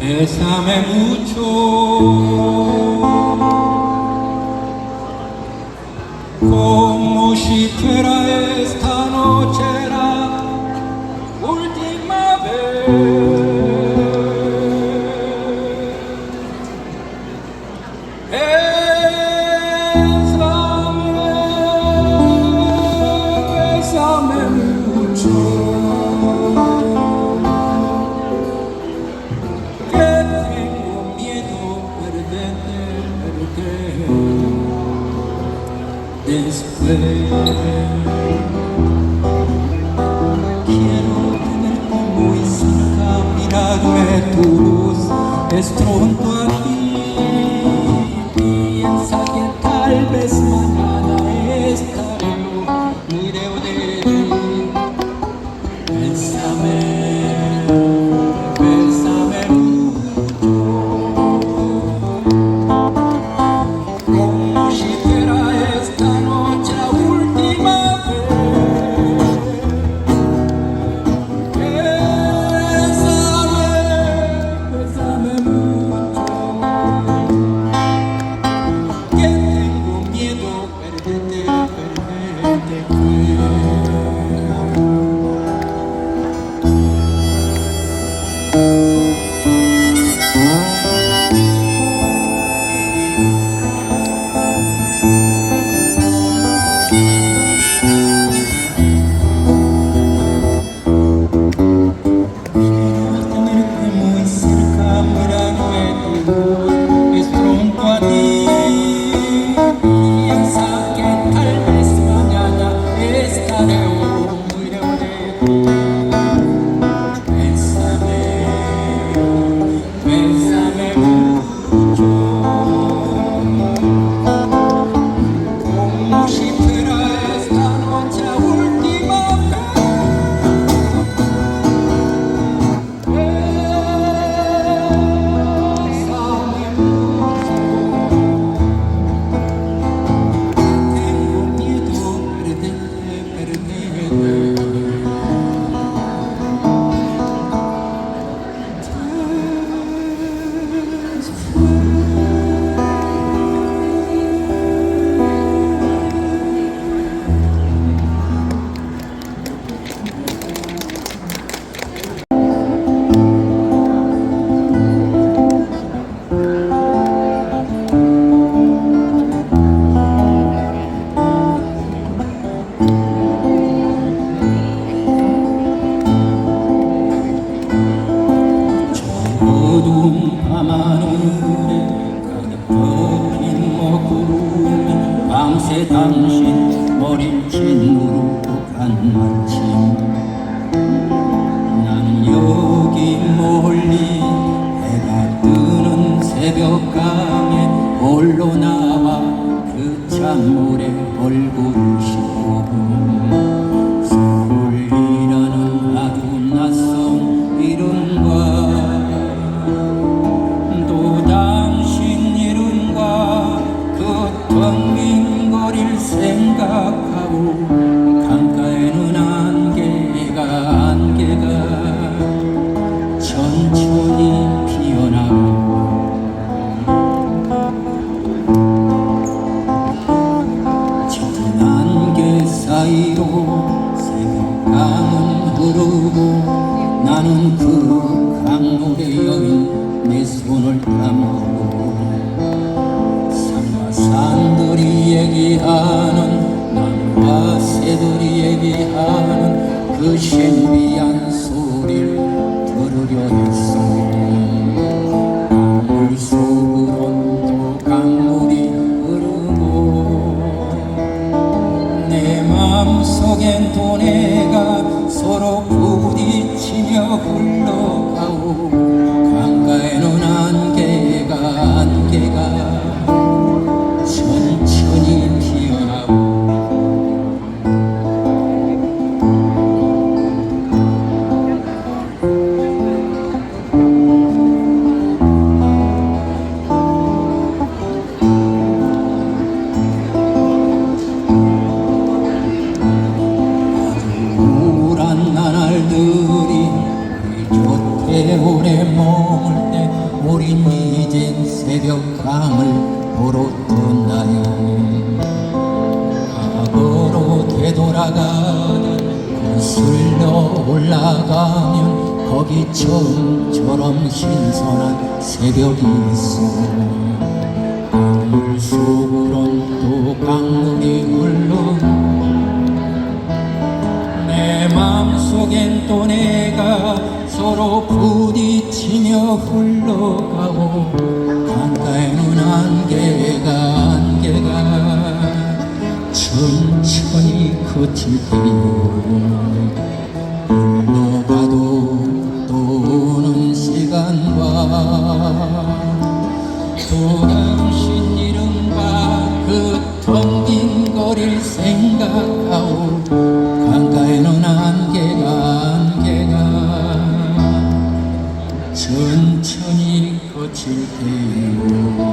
Bésame mucho. ventos, estrondo worship 어두운 밤하늘에 가득 덮인 먹구름이 밤새 당신 머리를 짓누르고 간 아침. 나는 여기 멀리 해가 뜨는 새벽강에 홀로 나와 그 찬물에 얼굴을 나는 그 강물에 여인 내 손을 담고 산과 산들이 얘기하는 나무와 새들이 얘기하는 그 신비한 소리를 들으려 했 마음속엔 또 내가 서로 부딪히며 흘러가고 강가에는 안 밤에 머물 때 우린 이젠 새벽강을 보러 떠나요. 과거로 되돌아가는 거슬러 그 올라가면 거기 처음처럼 신선한 새벽이 있어. 강물 속으론 또 강물이 흘러 내 마음속엔 또 내가 서로 부딪히며 흘러가고 강가에는 안개가 안개가 천천히 그칠 때요 흘러가도 또 오는 시간과 또당 꽃이 피고.